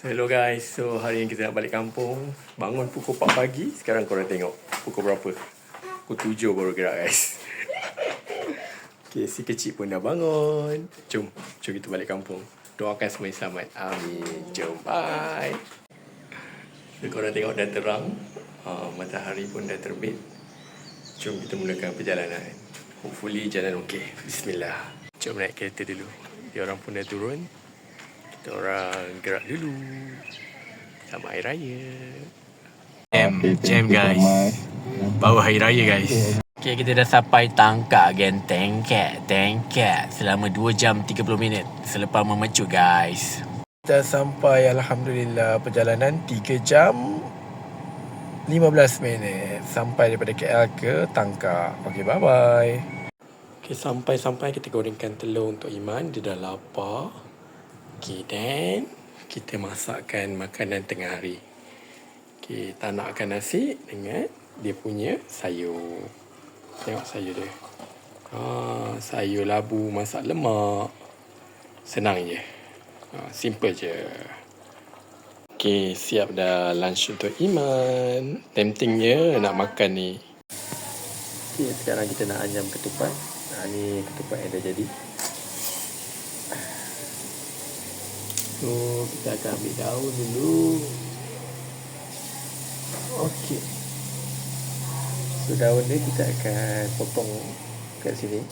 Hello guys, so hari ini kita nak balik kampung. Bangun pukul 4 pagi. Sekarang korang tengok Pukul berapa? Pukul 7 baru gerak guys. Okay, si kecil pun dah bangun. Jom, jom kita balik kampung. Doakan semua selamat. Amin. Jom, bye. So, Korang tengok dah terang. Uh, Matahari pun dah terbit. Jom kita mulakan perjalanan. Hopefully jalan okey. Bismillah. Jom naik kereta dulu. Dia orang pun dah turun kita orang gerak dulu. Selamat Hari Raya. Jam, jam guys. Baru Hari Raya guys. Okay, kita dah sampai tangkap Genteng Cat, Tengkat Selama 2 jam 30 minit Selepas memecut guys. Kita sampai Alhamdulillah Perjalanan 3 jam 15 minit. Sampai daripada KL ke Tangkak Okay, bye-bye. Okay, sampai-sampai kita gorengkan telur untuk Iman. Dia dah lapar Okay, dan kita masakkan makanan tengah hari. Okay, tanakkan nasi dengan dia punya sayur. Tengok sayur dia. Ah, sayur labu masak lemak. Senang je. Ah, simple je. Okay, siap dah lunch untuk Iman. Temptingnya nak makan ni. Okay, sekarang kita nak anyam ketupat. Ah, ni ketupat yang dah jadi. So kita akan ambil daun dulu. Okey. So daun ni kita akan potong kat sini.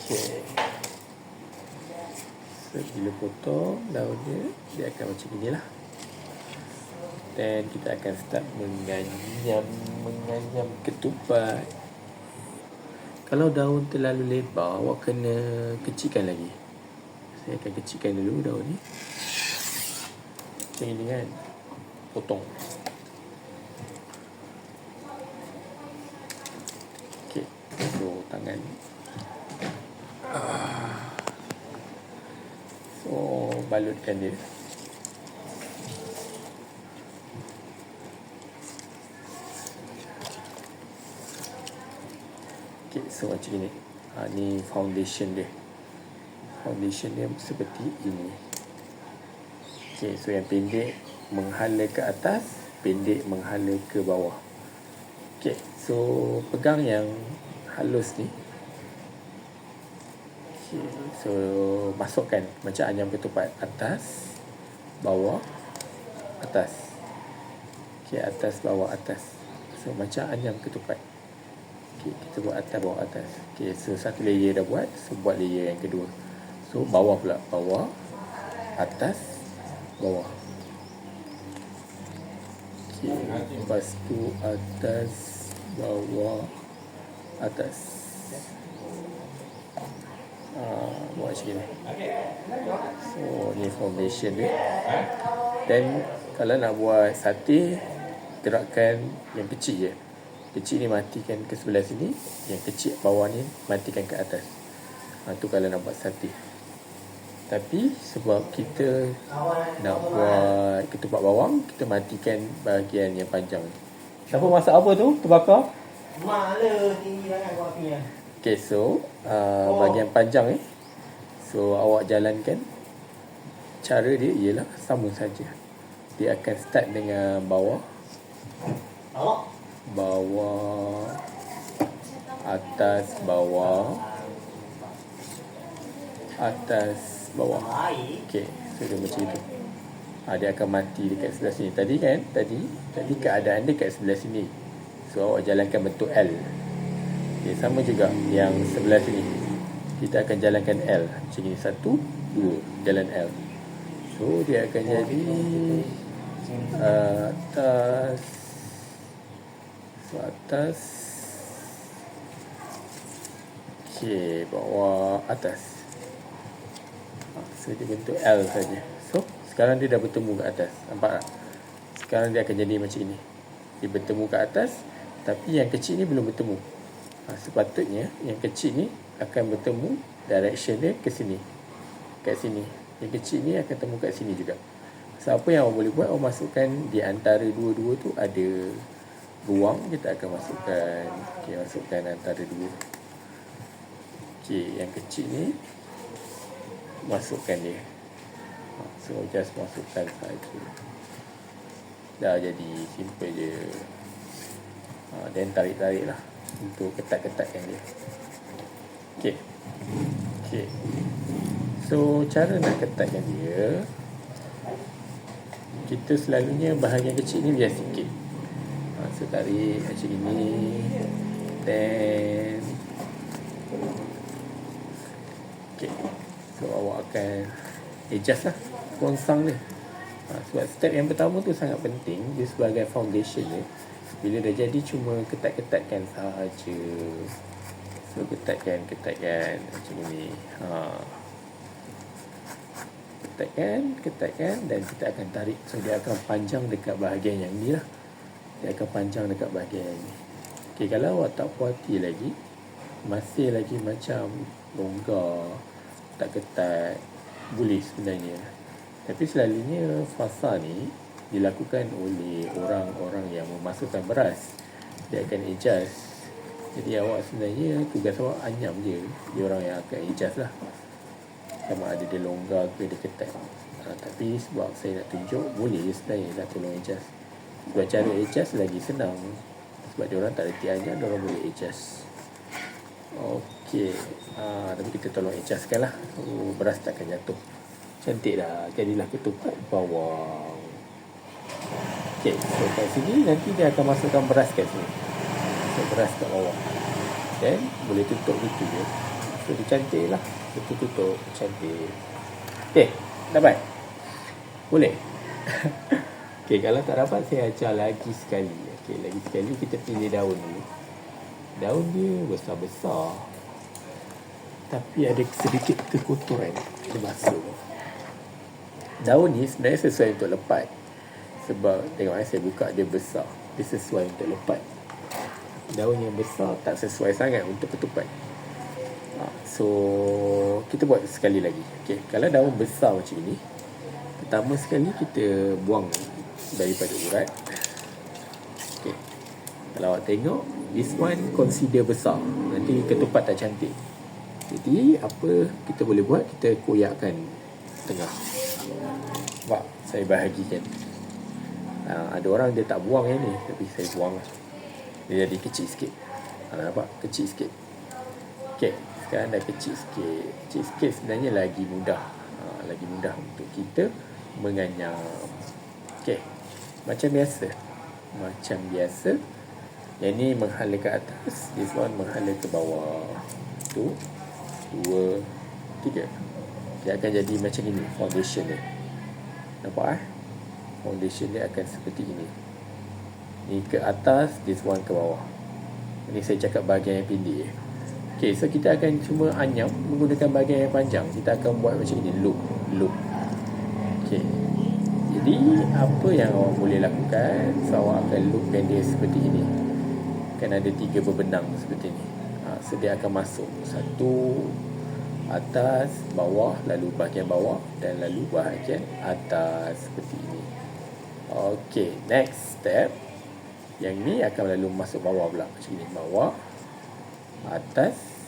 Okey. So bila potong daun dia Dia akan macam inilah. Dan kita akan start menganyam Menganyam ketupat kalau daun terlalu lebar, awak kena kecilkan lagi. Saya akan kecilkan dulu daun ni. Macam ini kan. Potong. Okey. So, tangan. Ah. So, balutkan dia. Okay, so macam ni. Ha, ni foundation dia. Foundation dia seperti ini. Okay, so yang pendek menghala ke atas, pendek menghala ke bawah. Okay, so pegang yang halus ni. Okay, so masukkan macam anyam ketupat atas, bawah, atas. Okay, atas, bawah, atas. So macam anyam ketupat. Okay, kita buat atas bawah atas. Okay, so satu layer dah buat, so buat layer yang kedua. So bawah pula, bawah, atas, bawah. Okay, lepas tu atas, bawah, atas. Ah, buat macam ni. So ni foundation dia. Dan kalau nak buat sate, gerakkan yang kecil je. Kecil ni matikan ke sebelah sini Yang kecil bawah ni matikan ke atas. Ha, tu kalau nak buat sate Tapi sebab kita nak buat ketupat bawang Kita matikan bahagian yang panjang Siapa masak apa tu? Terbakar? Mak le tinggi sangat kau api ni. Okay so uh, Bahagian panjang ni So awak jalankan. Cara dia ialah sama saja. Dia akan start dengan bawah Awak bawah. Atas bawah. Atas bawah. Okey so dia macam itu. Ha, dia akan mati dekat sebelah sini. Tadi kan? Tadi? Tadi keadaan dia kat sebelah sini. So awak jalankan bentuk L. Okey sama juga yang sebelah sini. Kita akan jalankan L. Macam ni. Satu dua jalan L. So dia akan jadi uh, atas so atas okey bawah atas Ha, So dia bentuk L saja. So sekarang dia dah bertemu ke atas. Nampak tak? Sekarang dia akan jadi macam ini. Dia bertemu ke atas tapi yang kecil ni belum bertemu. Ha, sepatutnya yang kecil ni akan bertemu direction dia ke sini. Kat sini. Yang kecil ni akan temu kat sini juga. So apa yang awak boleh buat awak masukkan di antara dua-dua tu ada ruang kita akan masukkan. Okey masukkan antara dua. Okey yang kecil ni masukkan dia. Ha, so just masukkan saja. Dah jadi simple je. Ha, then tarik-tarik lah untuk ketat-ketatkan dia. Ok ok so cara nak ketatkan dia kita selalunya bahagian kecil ni biar sikit so tarik macam ini then ok so awak akan adjust lah rongsang dia. Ha, sebab step yang pertama tu sangat penting. Dia sebagai foundation dia. Bila dah jadi cuma ketat-ketatkan sahaja. So ketatkan ketatkan macam ni ha. ketatkan ketatkan dan kita akan tarik. So dia akan panjang dekat bahagian yang ni lah dia akan panjang dekat bahagian. Ni ok kalau awak tak puas hati lagi masih lagi macam longgar tak ketat boleh sebenarnya. Tapi selalunya fasa ni dilakukan oleh orang-orang yang memasukkan beras. Dia akan adjust. Jadi awak sebenarnya tugas awak anyam je. Dia orang yang akan adjust lah. Sama ada dia longgar ke dia ketat. Ha, tapi sebab saya nak tunjuk boleh je sebenarnya nak tolong adjust sebab cara adjust lagi senang sebab dia orang tak reti anyam dia orang boleh adjust Okey. Ha, tapi kita tolong adjustkan lah. Oh, beras takkan jatuh. Cantik dah. Jadilah ketupat bawang. Okey. So kat sini nanti dia akan masukkan beras kat sini. So beras kat bawah. Then boleh tutup gitu je. So dia cantik lah. Kita tutup. Cantik. Okey. Dapat? Boleh? Okey. Kalau tak dapat saya ajar lagi sekali. Okey. Lagi sekali kita pilih daun dulu. Daun dia besar-besar. Tapi ada sedikit kekotoran. Basuh. Daun ni sebenarnya sesuai untuk lepat. Sebab tengok eh, saya buka dia besar. Dia sesuai untuk lepat. Daun yang besar tak sesuai sangat untuk ketupat. Ha, so, kita buat sekali lagi. Okay. Kalau daun besar macam ini. Pertama sekali kita buang daripada urat. Okay. Kalau awak tengok, this one consider besar. Nanti ketupat tak cantik. Jadi, apa kita boleh buat? Kita koyakkan tengah. Nampak? Saya bahagikan. Ha, ada orang dia tak buang yang ni. Tapi saya buang lah. Dia jadi kecil sikit. Ha, nampak? Kecil sikit. Okay. Sekarang dah kecil sikit. Kecil sikit sebenarnya lagi mudah. Ha, lagi mudah untuk kita menganyam. Okay. Macam biasa. Macam biasa. Yang ni menghala ke atas. This one menghala ke bawah. Tu. Dua. Tiga. Dia akan jadi macam ini. Foundation dia. Nampak eh? Foundation dia akan seperti ini. Ni ke atas. This one ke bawah. Ini saya cakap bahagian yang pendek. Okay, so kita akan cuma anyam menggunakan bahagian yang panjang. Kita akan buat macam ini. Loop. Loop. Okay. Jadi, apa yang awak boleh lakukan? So, awak akan loopkan dia seperti ini. Kan ada tiga berbenang seperti ini. Ha, so, dia akan masuk. Satu, atas, bawah, lalu bahagian bawah dan lalu bahagian atas seperti ini. Okey, next step. Yang ni akan lalu masuk bawah pula. Macam ni, bawah, atas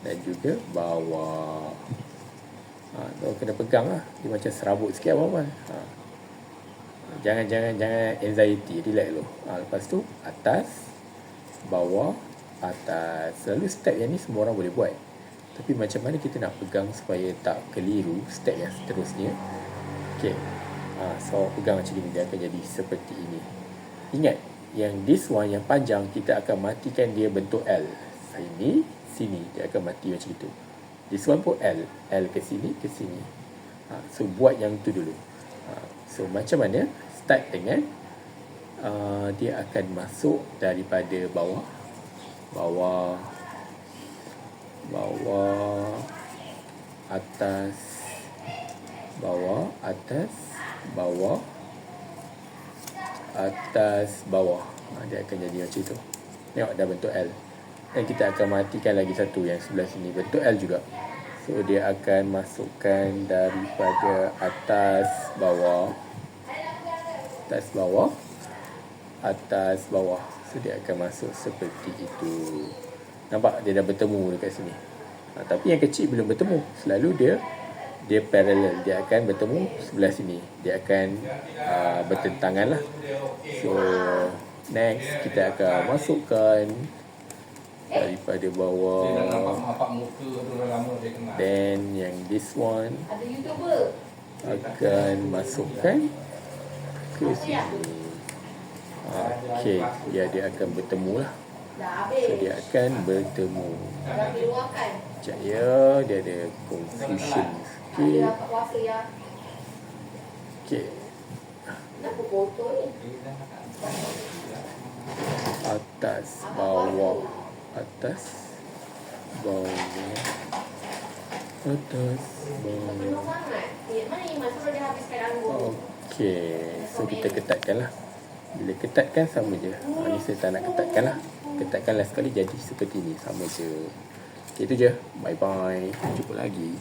dan juga bawah. Ha, kena pegang lah. Dia macam serabut sikit apa-apa. Ha. Jangan, jangan, jangan anxiety. Relax dulu. Ha, lepas tu, atas, bawah, atas. Selalu step yang ni semua orang boleh buat. Tapi macam mana kita nak pegang supaya tak keliru step yang seterusnya. Okay. Ha, so, pegang macam ni. Dia akan jadi seperti ini. Ingat, yang this one yang panjang, kita akan matikan dia bentuk L. Sini, sini. Dia akan mati macam itu. This one pun L. L ke sini, ke sini. Ha, so, buat yang tu dulu. So, macam mana? Start dengan uh, dia akan masuk daripada bawah. Bawah. Bawah. Atas. Bawah. Atas. Bawah. Atas. Bawah. Ha, dia akan jadi macam itu. Tengok dah bentuk L. Dan kita akan matikan lagi satu yang sebelah sini. Bentuk L juga. So dia akan masukkan daripada atas bawah atas bawah atas bawah. So dia akan masuk seperti itu. Nampak dia dah bertemu dekat sini. Ha, tapi yang kecil belum bertemu. Selalu dia dia parallel dia akan bertemu sebelah sini dia akan uh, bertentangan lah so next kita akan masukkan daripada bawah Apa muka tu dah lama dia kenal. then yang this one Ada YouTuber. akan masukkan ke sini Okay, ya dia akan bertemu lah Dah So habis. dia akan bertemu Dah. Sekejap ya, dia ada confusion sikit ya. Ni? atas, bawah Atas, bawah Atas, bawah. Okay, so kita ketatkan lah. Bila ketatkan sama je. Ha, Ni saya tak nak ketatkan lah. Ketatkan last sekali jadi seperti ni Sama je. Okay tu je. Bye bye Jumpa lagi